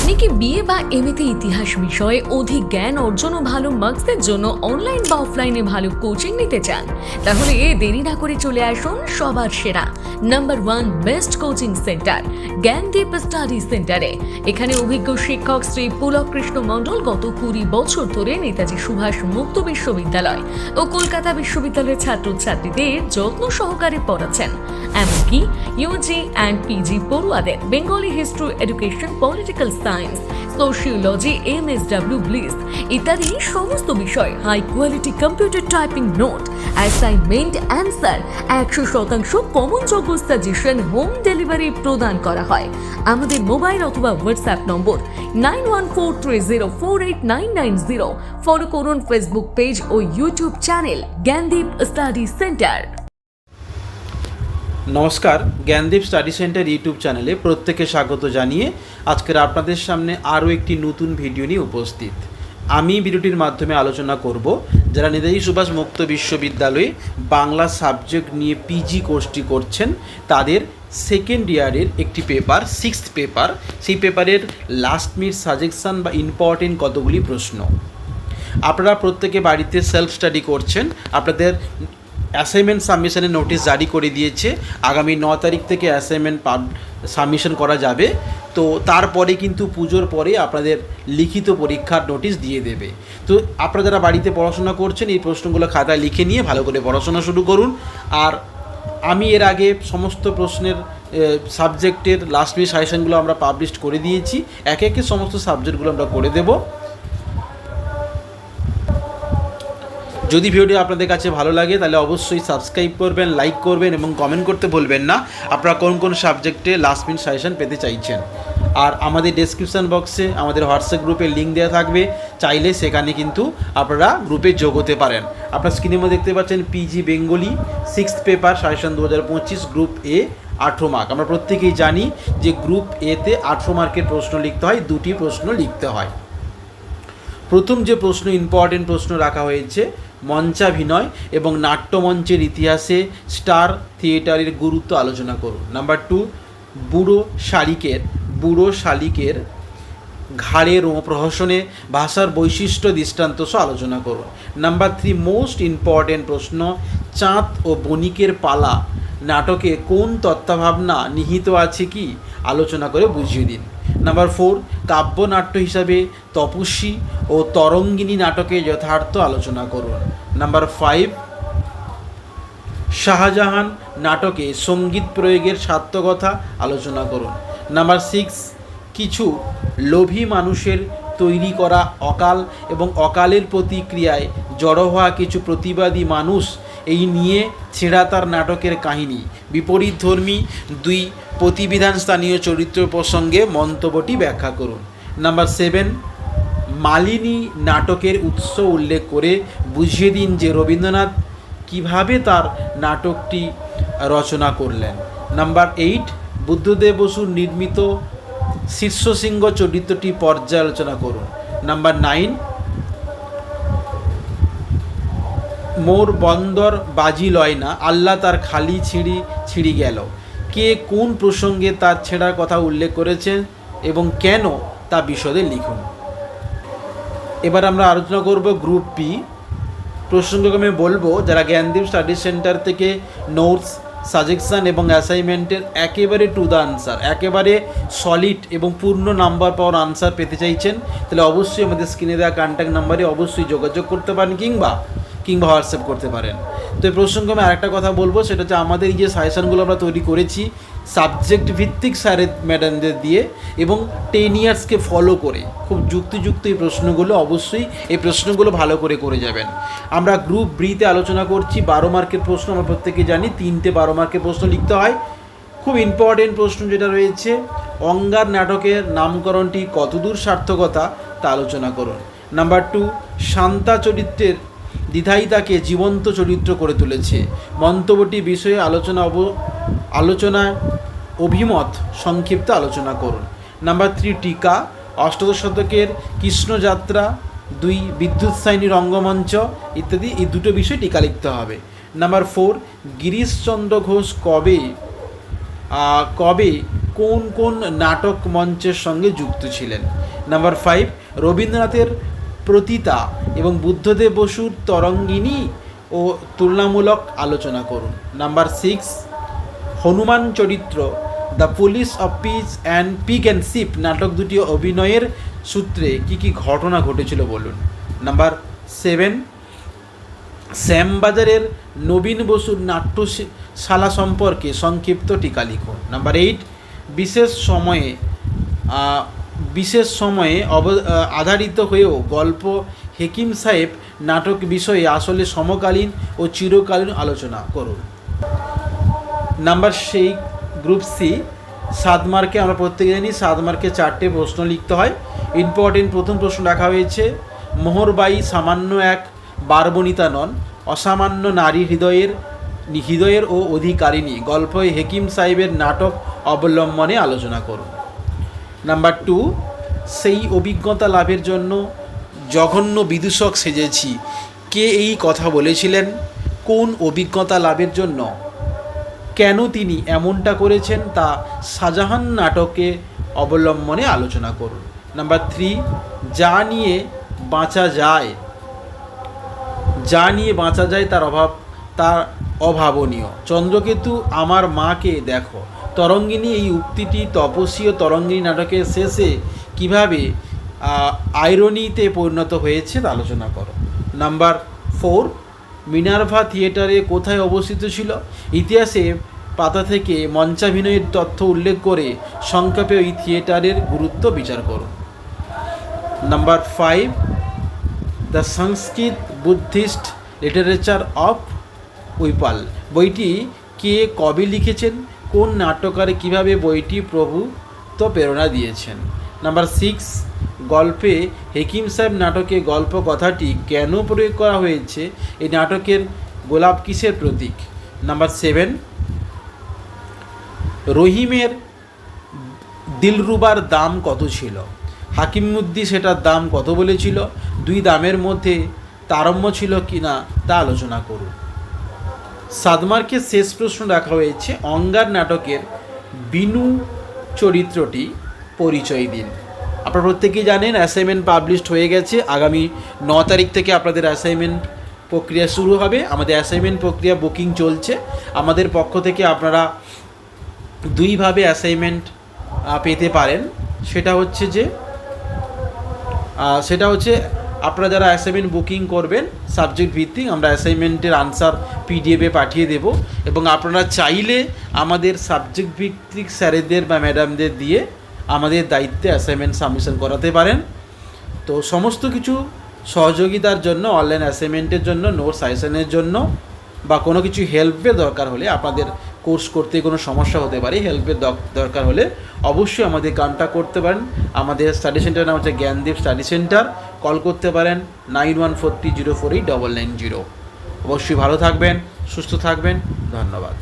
আপনি কি বিয়ে বা এমএতে ইতিহাস বিষয়ে অধিক জ্ঞান অর্জন ও ভালো মার্কসের জন্য অনলাইন বা অফলাইনে ভালো কোচিং নিতে চান? তাহলে এ দেরি না করে চলে আসুন সবার সেরা number one best coaching centre Gyandeep study সেন্টারে এখানে অভিজ্ঞ শিক্ষক শ্রী পুলক কৃষ্ণ মণ্ডল গত কুড়ি বছর ধরে নেতাজি সুভাষ মুক্ত বিশ্ববিদ্যালয় ও কলকাতা বিশ্ববিদ্যালয়ের ছাত্রছাত্রীদের যত্ন সহকারে পড়াচ্ছেন। এমনকি ইউজি অ্যান্ড পিজি পড়ুয়াদের Bengali history education political science sociology M S W bliss ইত্যাদি সমস্ত বিষয় high quality computer typing note assignment answer একশো শতাংশ কমন যোগ্য সাজেশন হোম ডেলিভারি প্রদান করা হয়। আমাদের মোবাইল অথবা হোয়াটসঅ্যাপ নম্বর nine one four three zero four eight nine nine zero follow করুন ফেসবুক পেজ ও YouTube channel Gyandeep study centre নমস্কার, জ্ঞানদীপ স্টাডি সেন্টার ইউটিউব চ্যানেলে প্রত্যেকে স্বাগত জানিয়ে আজকের আপনাদের সামনে আরও একটি নতুন ভিডিও নিয়ে উপস্থিত। আমি ভিডিওটির মাধ্যমে আলোচনা করব যারা নেতাজি সুভাষ মুক্ত বিশ্ববিদ্যালয়ে বাংলা সাবজেক্ট নিয়ে পিজি কোর্সটি করছেন, তাদের সেকেন্ড ইয়ারের একটি পেপার, সিক্সথ পেপার, সেই পেপারের লাস্ট মিনিট সাজেকশান বা ইম্পর্টেন্ট কতগুলি প্রশ্ন। আপনারা প্রত্যেকে বাড়িতে সেলফ স্টাডি করছেন, আপনাদের অ্যাসাইনমেন্ট সাবমিশনের নোটিশ জারি করে দিয়েছে। আগামী ন তারিখ থেকে অ্যাসাইনমেন্ট সাবমিশন করা যাবে। তো তারপরে কিন্তু পুজোর পরে আপনাদের লিখিত পরীক্ষার নোটিশ দিয়ে দেবে। তো আপনারা যারা বাড়িতে পড়াশোনা করছেন, এই প্রশ্নগুলো খাতায় লিখে নিয়ে ভালো করে পড়াশোনা শুরু করুন। আর আমি এর আগে সমস্ত প্রশ্নের সাবজেক্টের লাস্ট মিনিট সাজেশনগুলো আমরা পাবলিশ করে দিয়েছি। একে একে সমস্ত সাবজেক্টগুলো আমরা করে দেবো। যদি ভিডিওটি আপনাদের কাছে ভালো লাগে, তাহলে অবশ্যই সাবস্ক্রাইব করবেন লাইক করবেন এবং কমেন্ট করতে ভুলবেন না। আপনারা কোন কোন সাবজেক্টে লাস্ট মিনিট সাজেশন পেতে চাইছেন? আর আমাদের ডেসক্রিপশন বক্সে আমাদের হোয়াটসঅ্যাপ গ্রুপে লিঙ্ক দেওয়া থাকবে। চাইলে সেখানে কিন্তু আপনারা গ্রুপে যোগ হতে পারেন। আপনার স্ক্রিনের মধ্যে দেখতে পাচ্ছেন PG Bengali sixth paper suggestion দু হাজার পঁচিশ গ্রুপ এ আঠেরো মার্ক আমরা প্রত্যেকেই জানি যে গ্রুপ এতে আঠেরো মার্কের প্রশ্ন লিখতে হয়, দুটি প্রশ্ন লিখতে হয়। প্রথম যে প্রশ্ন ইম্পর্টেন্ট প্রশ্ন রাখা হয়েছে মঞ্চাভিনয় এবং নাট্যমঞ্চের ইতিহাসে স্টার থিয়েটারের গুরুত্ব আলোচনা করুন। নাম্বার টু, বুড়ো শালিকের বুড়ো শালিকের ঘাড়ের ও প্রহসনে ভাষার বৈশিষ্ট্য দৃষ্টান্ত সহ আলোচনা করুন। নাম্বার থ্রি, মোস্ট ইম্পর্টেন্ট প্রশ্ন, চাঁদ ও বণিকের পালা নাটকে কোন তত্ত্বাভাবনা নিহিত আছে কি? আলোচনা করে বুঝিয়ে দিন। নাম্বার ফোর কাব্যনাট্য হিসাবে তপস্বী ও তরঙ্গিনী নাটকে যথার্থ আলোচনা করুন। নাম্বার ফাইভ শাহজাহান নাটকে সংগীত প্রয়োগের সার্থকতা আলোচনা করুন। নাম্বার সিক্স কিছু লোভী মানুষের তৈরি করা অকাল এবং অকালের প্রতিক্রিয়ায় জড়ো হওয়া কিছু প্রতিবাদী মানুষ এই নিয়ে ছেঁড়া তার নাটকের কাহিনী। বিপরীতধর্মী দুই প্রতিবিধান স্থানীয় চরিত্র প্রসঙ্গে মন্তব্যটি ব্যাখ্যা করুন। নাম্বার সেভেন, মালিনী নাটকের উৎস উল্লেখ করে বুঝিয়ে দিন যে রবীন্দ্রনাথ কীভাবে তার নাটকটি রচনা করলেন। নাম্বার এইট, বুদ্ধদেব বসুর নির্মিত শীর্ষসিংহ চরিত্রটি পর্যালোচনা করুন। নাম্বার নাইন মোর বন্দর বাজি লয় না, আল্লাহ তার খালি ছিঁড়ি ছিঁড়ি গেল। কে কোন প্রসঙ্গে তার ছেঁড়ার কথা উল্লেখ করেছেন এবং কেন তা বিশদে লিখুন। এবার আমরা আলোচনা করব গ্রুপ পি। প্রসঙ্গক্রমে বলব, যারা জ্ঞানদীপ স্টাডি সেন্টার থেকে নোটস, সাজেকশান এবং অ্যাসাইনমেন্টের একেবারে টু দ্য আনসার, একেবারে সলিড এবং পূর্ণ নাম্বার পাওয়ার আনসার পেতে চাইছেন, তাহলে অবশ্যই আমাদের স্ক্রিনে দেওয়া কন্ট্যাক্ট নাম্বারে অবশ্যই যোগাযোগ করতে পারেন কিংবা কিংবা হোয়াটসঅ্যাপ করতে পারেন। তো এই প্রসঙ্গে আমি আরেকটা কথা বলব, সেটা হচ্ছে আমাদের এই যে সাজেশনগুলো আমরা তৈরি করেছি সাবজেক্ট ভিত্তিক স্যারের ম্যাডামদের দিয়ে এবং টেন ইয়ার্সকে ফলো করে, খুব যুক্তিযুক্ত এই প্রশ্নগুলো অবশ্যই এই প্রশ্নগুলো ভালো করে করে যাবেন। আমরা গ্রুপ ব্রিতে আলোচনা করছি, বারো মার্কের প্রশ্ন আমরা প্রত্যেকে জানি, তিনটে বারো মার্কের প্রশ্ন লিখতে হয়। খুব ইম্পর্টেন্ট প্রশ্ন যেটা রয়েছে, অঙ্গার নাটকের নামকরণটি কতদূর সার্থকতা তা আলোচনা করুন। নাম্বার টু শান্তা চরিত্রের দ্বিধায়িতাকে জীবন্ত চরিত্র করে তুলেছে। মন্তব্যটি বিষয়ে আলোচনা অব আলোচনায় অভিমত, সংক্ষিপ্ত আলোচনা করুন। নাম্বার থ্রি, টিকা। অষ্টাদশ শতকের কৃষ্ণযাত্রা, দুই বিদ্যুৎ সাইনী রঙ্গমঞ্চ ইত্যাদি, এই দুটো বিষয় টিকা লিখতে হবে। নাম্বার ফোর, গিরিশচন্দ্র ঘোষ কবে কবে কোন কোন নাটক মঞ্চের সঙ্গে যুক্ত ছিলেন? নাম্বার ফাইভ, রবীন্দ্রনাথের প্রতিতা এবং বুদ্ধদেব বসুর তরঙ্গিনী ও তুলনামূলক আলোচনা করুন। নাম্বার সিক্স হনুমান চরিত্র the police of peace and pig and sheep নাটক দুটি অভিনয়ের সূত্রে কি কি ঘটনা ঘটেছিল বলুন। নাম্বার সেভেন শ্যামবাজারের নবীন বসুর নাট্যশালা সম্পর্কে সংক্ষিপ্ত টিকা লিখুন। নাম্বার এইট বিশেষ সময়ে বিশেষ সময়ে অব আধারিত হয়েও গল্প, হেকিম সাহেব নাটক বিষয়ে আসলে সমকালীন ও চিরকালীন আলোচনা করুন। নাম্বার সেই গ্রুপ সি সাত মার্কে আমরা প্রত্যেকে জানি সাত মার্কে চারটে প্রশ্ন লিখতে হয়। ইম্পর্টেন্ট প্রথম প্রশ্ন রাখা হয়েছে মোহরবাই সামান্য এক বারবনিতা নন, অসামান্য নারী হৃদয়ের হৃদয়ের ও অধিকারিণী। গল্পে হেকিম সাহেবের নাটক অবলম্বনে আলোচনা করুন। নাম্বার টু সেই অভিজ্ঞতা লাভের জন্য জঘন্য বিদূষক সেজেছি। কে এই কথা বলেছিলেন? কোন অভিজ্ঞতা লাভের জন্য? কেন তিনি এমনটা করেছেন? তা শাহজাহান নাটকে অবলম্বনে আলোচনা করুন। নাম্বার থ্রি যা নিয়ে বাঁচা যায়। যা নিয়ে বাঁচা যায় তার অভাব, তার অভাবনীয়। চন্দ্রকেতু, আমার মাকে দেখো। তরঙ্গিনী, এই উক্তিটি তপস্বীয় তরঙ্গিনী নাটকের শেষে কীভাবে আইরনিতে পরিণত হয়েছে তা আলোচনা করো। নাম্বার ফোর, মিনার্ভা থিয়েটারে কোথায় অবস্থিত ছিল? ইতিহাসে পাতা থেকে মঞ্চাভিনয়ের তথ্য উল্লেখ করে সংক্ষেপে ওই থিয়েটারের গুরুত্ব বিচার করো। Number five, the Sanskrit Buddhist literature of Nepal. বইটি কে কবে লিখেছেন? কোন নাট্যকারে কীভাবে বইটি প্রভু তো প্রেরণা দিয়েছেন? নাম্বার সিক্স, গল্পে হেকিম সাহেব নাটকে গল্প কথাটি কেন প্রয়োগ করা হয়েছে? এই নাটকের গোলাপ কিসের প্রতীক? নাম্বার সেভেন, রহিমের দিলরুবার দাম কত ছিল? হাকিমুদ্দি সেটার দাম কত বলেছিল? দুই দামের মধ্যে তারম্য ছিল কি না তা আলোচনা করুন। সাদমার্কে শেষ প্রশ্ন রাখা হয়েছে অঙ্গার নাটকের বিনু চরিত্রটি পরিচয় দিন। আপনারা প্রত্যেকেই জানেন অ্যাসাইনমেন্ট পাবলিশড হয়ে গেছে। আগামী ন তারিখ থেকে আপনাদের অ্যাসাইনমেন্ট প্রক্রিয়া শুরু হবে। আমাদের অ্যাসাইনমেন্ট প্রক্রিয়া বুকিং চলছে। আমাদের পক্ষ থেকে আপনারা দুইভাবে অ্যাসাইনমেন্ট পেতে পারেন। সেটা হচ্ছে যে সেটা হচ্ছে আপনারা যারা অ্যাসাইনমেন্ট বুকিং করবেন সাবজেক্ট ভিত্তিক আমরা অ্যাসাইনমেন্টের আনসার পিডিএফে পাঠিয়ে দেব এবং আপনারা চাইলে আমাদের সাবজেক্ট ভিত্তিক স্যারেদের বা ম্যাডামদের দিয়ে আমাদের দায়িত্বে অ্যাসাইনমেন্ট সাবমিশন করাতে পারেন। তো সমস্ত কিছু সহযোগিতার জন্য অনলাইন অ্যাসাইনমেন্টের জন্য নোট সাজেশনের জন্য বা কোনো কিছু হেল্পের দরকার হলে আপনাদের কোর্স করতে কোনো সমস্যা হতে পারে হেল্পের দরকার হলে অবশ্যই আমাদের কন্ট্যাক্ট করতে পারেন। আমাদের স্টাডি সেন্টার নাম হচ্ছে জ্ঞানদীপ স্টাডি সেন্টার কল করতে পারেন nine one four three zero four eight double nine zero. অবশ্যই ভালো থাকবেন, সুস্থ থাকবেন, ধন্যবাদ।